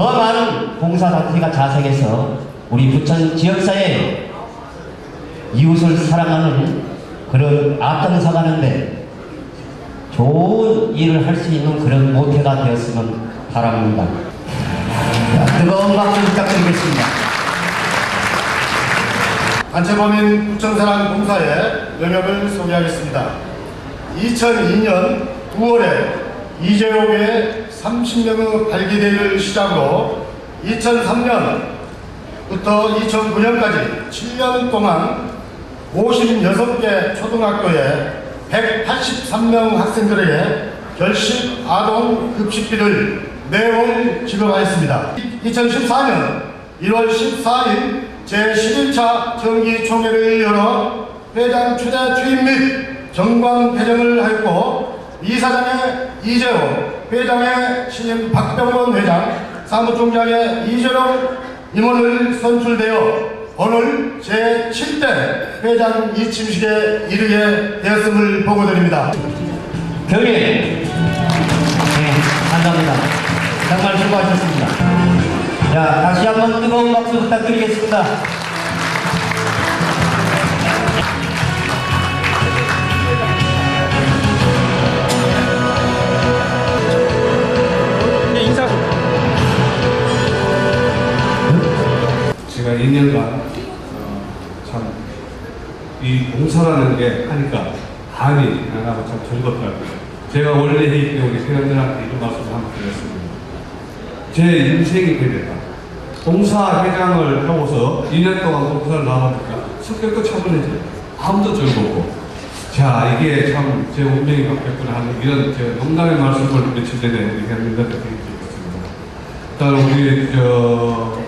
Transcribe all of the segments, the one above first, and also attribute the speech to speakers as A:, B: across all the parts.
A: 더 많은 봉사단체가 자생해서 우리 부천 지역사회에 이웃을 사랑하는 그런 앞장서가는데 좋은 일을 할 수 있는 그런 모태가 되었으면 바랍니다. 자, 뜨거운 박수 부탁드리겠습니다.
B: 단체범인 부천사랑 봉사의 영역을 소개하겠습니다. 2002년 9월에 이재용의 30명의 발기대회를 시작으로 2003년부터 2009년까지 7년 동안 56개 초등학교에 183명 학생들에게 결식 아동 급식비를 매월 지급하였습니다. 2014년 1월 14일 제11차 정기총회를 열어 회장 최대 취임 및 정관 개정을 하였고 이사장의 이재호, 회장의 신임 박병원 회장, 사무총장의 이재룡 임원을 선출되어 오늘 제7대 회장 이침식에 이르게 되었음을 보고드립니다.
A: 경례. 네, 감사합니다. 정말 수고하셨습니다. 자, 다시 한번 뜨거운 박수 부탁드리겠습니다.
C: 제가 2년간 어, 참이 봉사라는 게 하니까 많이 나가고 참 즐겁더라고요. 제가 원래 회의 때 우리 회원들한테 이런 말씀을 한번 드렸습니다. 제 인생이 그랬다. 봉사회장을 하고서 2년 동안 봉사를 나가니까 성격도 차분해져. 마음도 즐겁고. 자, 이게 참 제 운명이 바뀌었구나 하는 이런 제 농담의 말씀을 며칠 전에 우리 회원님들한테 드리겠습니다. 일단 우리 저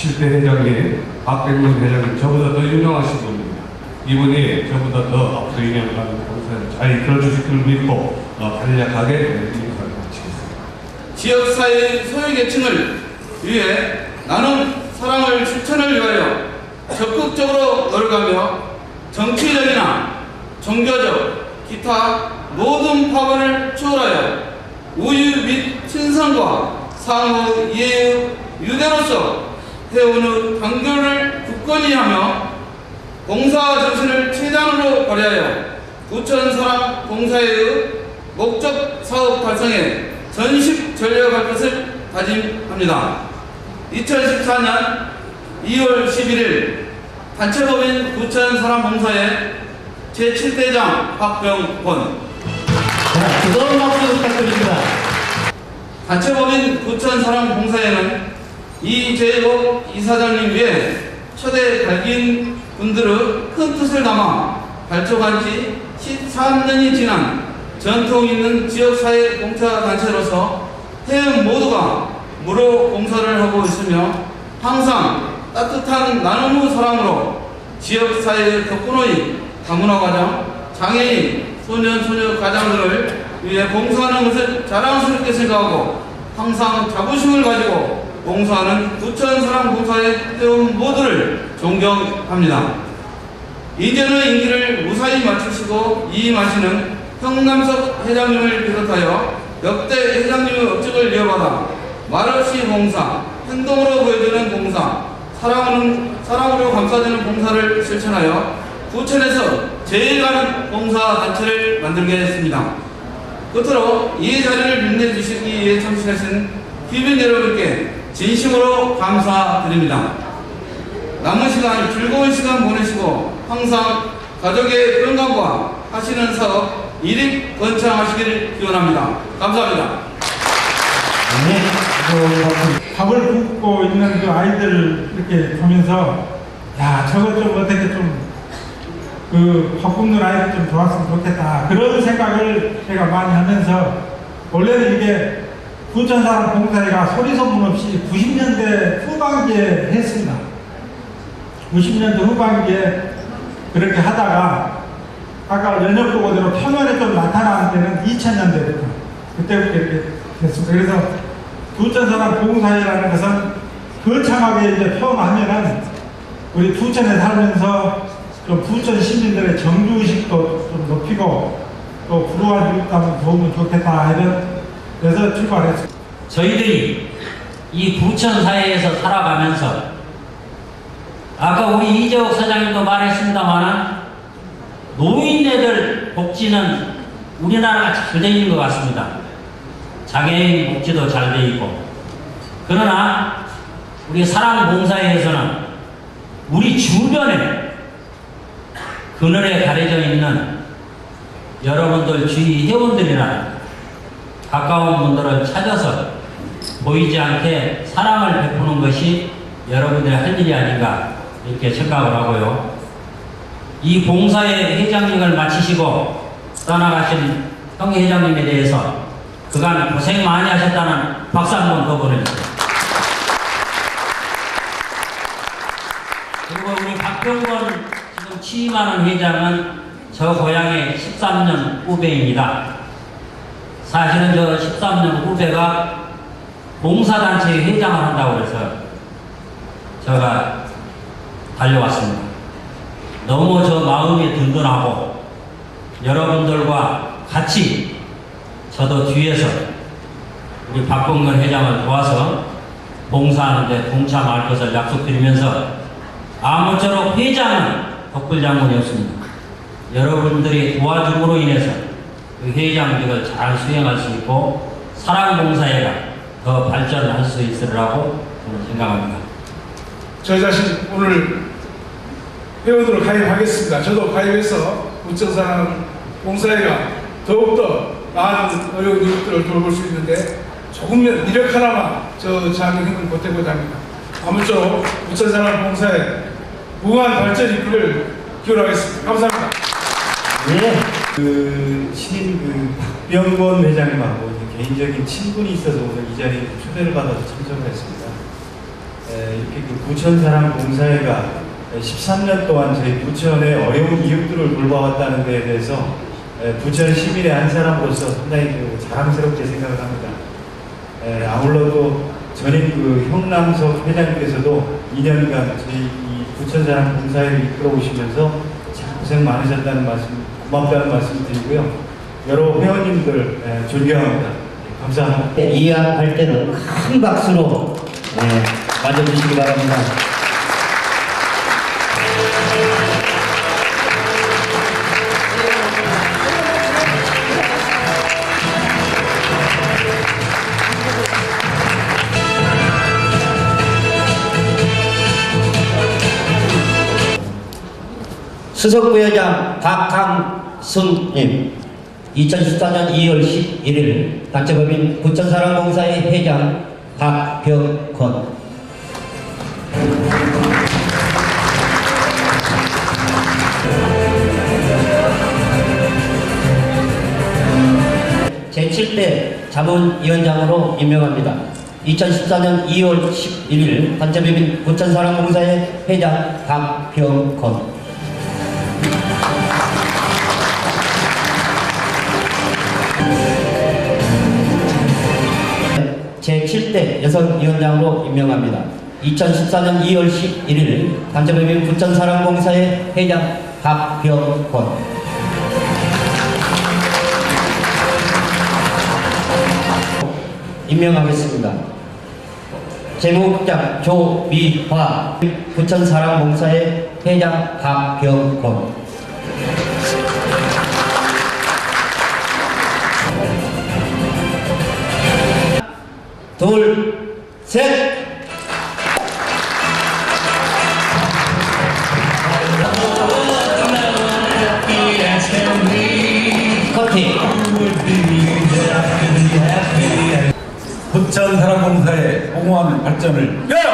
C: 7대 회장님 박백문 회장님 저보다 더 유명하신 분입니다. 이분이 저보다 더 앞으로 2년간 봉사를 잘 이끌어주실 걸 믿고 어, 간략하게 인사를 마치겠습니다.
D: 지역사회의 소외계층을 위해 나는 사랑을 실천을 위하여 적극적으로 노력하며 정치적이나 종교적, 기타 모든 파벌을 초월하여 우유 및 친선과 상호 이해의 유대로서 해오는 단결을 굳건히 하며 봉사 정신을 최단으로 발휘하여 부천 사람 봉사의 목적 사업 달성에 전식 전력할 것을 다짐합니다. 2014년 2월 11일 단체법인 부천 사람 봉사의 제7대장 박병권
A: 자, 뜨거운 박수 부탁드립니다.
D: 단체법인 부천 사람 봉사에는 이재호 이사장님 외에 초대 발기인 분들의 큰 뜻을 담아 발족한 지 13년이 지난 전통 있는 지역사회 봉사단체로서 회원 모두가 무료 봉사를 하고 있으며 항상 따뜻한 나눔의 사랑으로 지역사회의 덕분의 다문화 과정, 장애인, 소년, 소녀 가장들을 위해 봉사하는 것을 자랑스럽게 생각하고 항상 자부심을 가지고 봉사하는 부천 사람 봉사의 회원 모두를 존경합니다. 이제는 임기를 무사히 마치시고 이임하시는 평남석 회장님을 비롯하여 역대 회장님의 업적을 이어받아 말없이 봉사, 행동으로 보여주는 봉사, 사랑하는, 사랑으로 감싸주는 봉사를 실천하여 부천에서 제일 많은 봉사 단체를 만들겠습니다. 끝으로 이 자리를 빛내주시기 위해 참석하신 귀빈 여러분께 진심으로 감사드립니다. 남은 시간 즐거운 시간 보내시고 항상 가족의 건강과 하시는 사업 일익 번창하시기를 기원합니다. 감사합니다.
A: 네.
E: 밥을 굶고 있는 그 아이들 이렇게 보면서 야 저거 좀 어떻게 좀 그밥 굶는 아이들 좀 좋았으면 좋겠다 그런 생각을 제가 많이 하면서 원래는 이게 부천 사람 봉사회가 소리 소문 없이 90년대 후반기에 했습니다. 90년대 후반기에 그렇게 하다가 아까 연역 보고대로 평연에 좀 나타나는 데는 2000년대부터 그때부터 이렇게 됐습니다. 그래서 부천 사람 봉사회라는 것은 거창하게 이제 표현하면은 우리 부천에 살면서 좀 부천 시민들의 정주의식도 좀 높이고 또 불우한 가면 도우면 좋겠다 이런 그래서 출발했습니다.
A: 저희들이
F: 이 부천 사회에서 살아가면서 아까 우리 이재옥 사장님도 말했습니다만 노인네들 복지는 우리나라가 잘돼 있는 것 같습니다. 장애인 복지도 잘돼 있고 그러나 우리 사랑봉사회에서는 우리 주변에 그늘에 가려져 있는 여러분들 주위 회원들이나 가까운 분들을 찾아서 보이지 않게 사랑을 베푸는 것이 여러분들의 할 일이 아닌가 이렇게 생각을 하고요. 이 봉사의 회장님을 마치시고 떠나가신 형 회장님에 대해서 그간 고생 많이 하셨다는 박수 한 번 더 보내주세요. 그리고 우리 박병건 지금 취임하는 회장은 저 고향의 13년 후배입니다. 사실은 저 13년 후배가 봉사단체 회장을 한다고 해서 제가 달려왔습니다. 너무 저 마음이 든든하고 여러분들과 같이 저도 뒤에서 우리 박봉근 회장을 도와서 봉사하는데 동참할 것을 약속드리면서 아무쪼록 회장은 덕불 장군이었습니다. 여러분들이 도와줌으로 인해서 그 회장직을 잘 수행할 수 있고 사랑봉사회가 더 발전할 수 있으리라고 저는 생각합니다.
G: 저 자신 오늘 회원으로 가입하겠습니다. 저도 가입해서 우천사랑 봉사회가 더욱더 많은 어려운 이웃들을 돌볼 수 있는데 조금만 이력 하나만 저 작은 힘을 보태고자 합니다. 아무쪼록 우천사랑 봉사회 무한 발전 이끌을 기원하겠습니다. 감사합니다.
H: 예. 그 신인 그 박병권 회장님하고 개인적인 친분이 있어서 오늘 이 자리에 초대를 받아서 참석을 했습니다. 에, 이렇게 그 부천 사랑 봉사회가 13년 동안 저희 부천의 어려운 이웃들을 돌봐왔다는 데에 대해서 에, 부천 시민의 한 사람으로서 상당히 그 자랑스럽게 생각을 합니다. 에, 아울러 또 전임 그 형남석 회장님께서도 2년간 저희 이 부천 사랑 봉사회를 이끌어 오시면서 참 고생 많으셨다는 말씀, 고맙다는 말씀 드리고요. 여러 회원님들 에, 존경합니다. 예, 감사합니다.
A: 이해할 때는 큰 박수로 네, 맞아주시기 바랍니다. 수석부회장 박항 승님 2014년 2월 11일 단체법인 부천사랑봉사의 회장 박병건 제7대 자문위원장으로 임명합니다. 2014년 2월 11일 단체법인 부천사랑봉사의 회장 박병건 제7대 여성위원장으로 임명합니다. 2014년 2월 11일 단체법인 부천사랑봉사의 회장 박병권 임명하겠습니다. 재무국장 조미화 부천사랑봉사의 회장 박병권 둘, 셋! 커팅!
I: 부천 사랑봉사의 공허한 발전을 야!